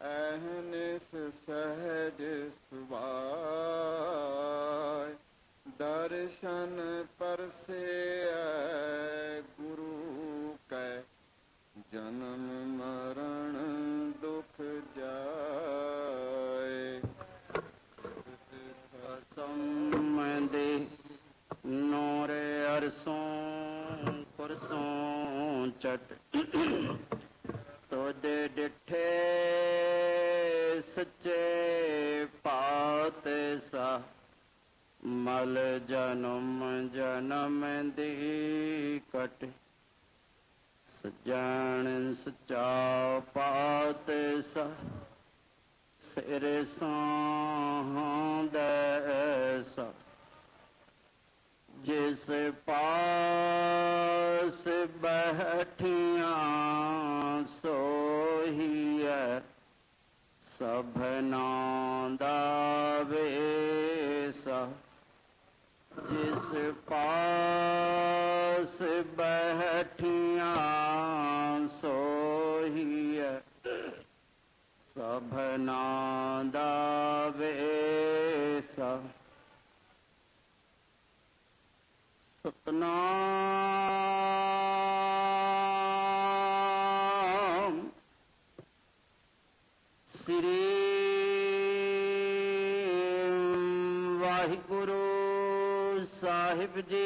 ਅਹਨਿਸ ਸਹਜ ਸੁਭਾਇ ਦਰਸ਼ਨ ਪਰਸੇਐ ਗੁਰੂ ਕੈ, ਜਨਮ ਮਰਨ ਦੁਖ ਜਾਏ। ਦੇ ਨੋਰੇ ਅਰਸੋਂ ਪਰਸੋਂ ਚਟ سچے پات سا مل جنم جنم دی کٹ سجان سچا پات سا سر سان دسا جس پاس بیٹھیاں سوہی ہے ਸਭਨਾ ਦਾ ਵੇਸਾ ਜਿਸ ਪਾਸ ਬੈਠੀਆਂ ਸੋਹੀਐ ਸਭਨਾ ਦਾ ਵੇਸਾ ਸਤਨਾਮ ਵਾਹਿਗੁਰੂ ਸਾਹਿਬ ਜੀ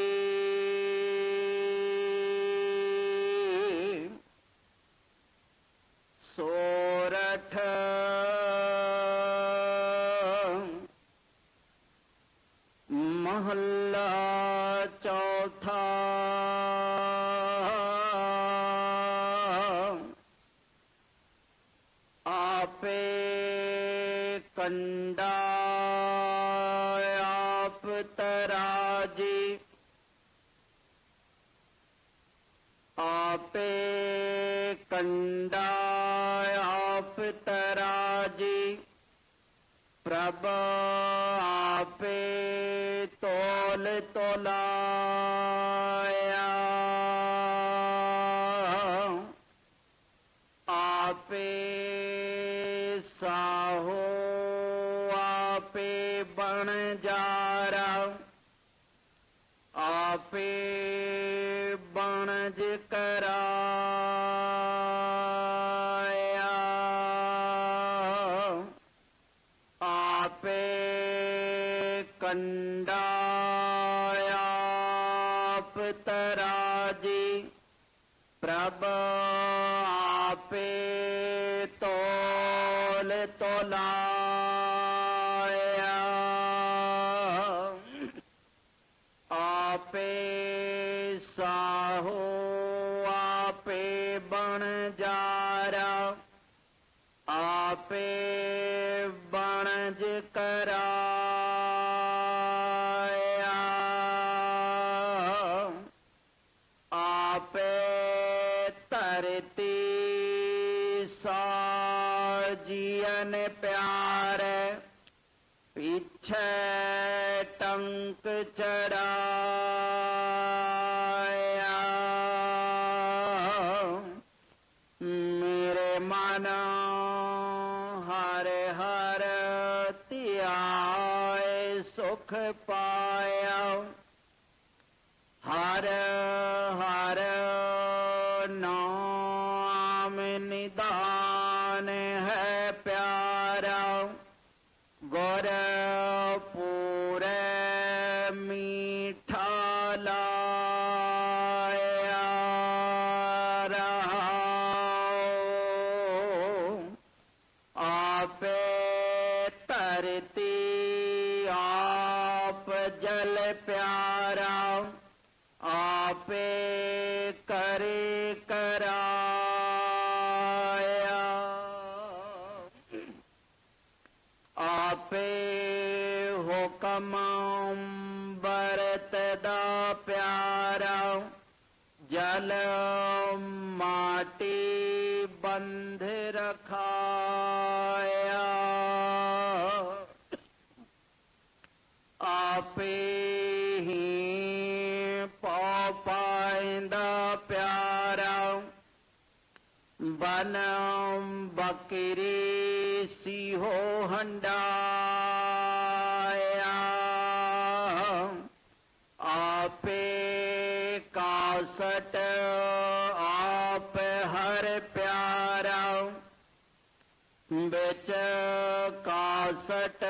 ਸੋਰਠ ਮਹੱਲਾ ਚੌਥਾ جی۔ آپ کنڈا آپ تراجی پرب ਬਣਜ ਕਰਾਇਆ ਆਪੇ ਕੰਡਾ ਆਪ ਤਰਾਜੀ ਪ੍ਰਭ ਆਪੇ ਤੋਲ ਤੋਲਾ پہ بڑج کرایا آپ ترتی سا جین پیار پیچھے ٹنک چڑا میرے مانا پایا ہر ہر نام ندان ہے پیارا گور جل پیارا آپ کرے کرایا آپ حکم برتدا پیارا جل ਆਪੇ ਹੀ ਪਾ ਪਾਇੰਦਾ ਪਿਆਰਾ ਬਨ ਬਕ ਚਾਕਿਰੀ ਸੀਹੋ ਹੰਡਾਇਆ ਕਾਸਟ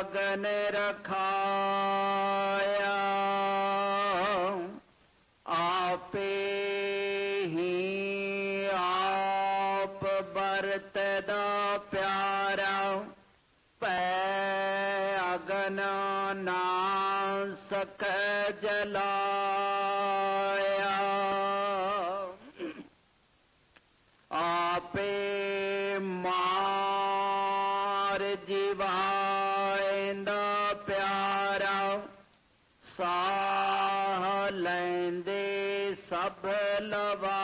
ਅਗਨ ਰਖਾਇਆ। ਆਪੇ ਹੀ ਆਪ ਵਰਤਦਾ ਪਿਆਰਾ। ਪੈ ਅਗਨ ਨਾ ਸਕੈ ਜਲਾਇਆ। ਸਾਹ ਲੈਂਦੇ ਸਭ ਲਵਾਇਆ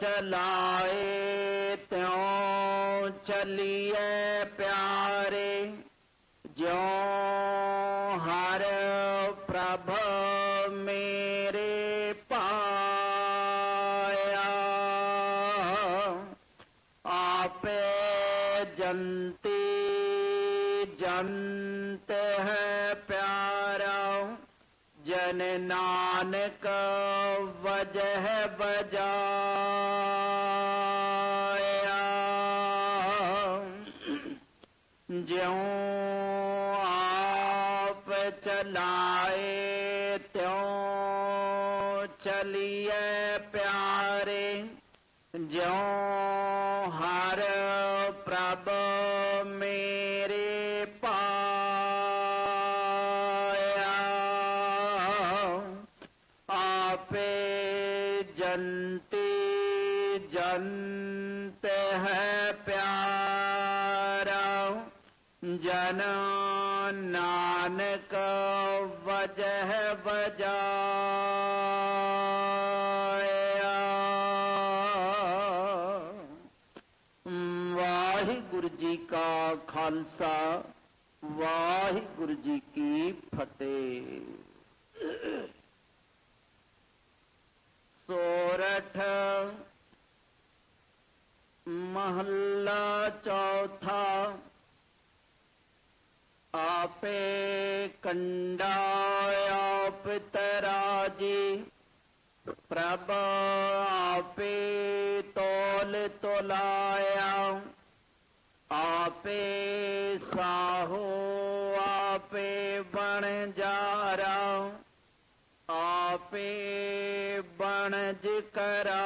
چلائے تیوں چلیے پیارے جیوں ہر پرب میرے پایا آپ جنتی جنت ہیں نانک وجہ بجا جوں آپ چلائے تیوں چلیے پیارے جوں ہر پرب جنا نانک وجہ بجایا گرو جی کا خالصہ گرو جی کی فتح سورٹھ محلہ چوتھا پے کنڈا تراجی پرب آپ تول تولایا آپ ساہو آپ بن جارا آپ بنج کرا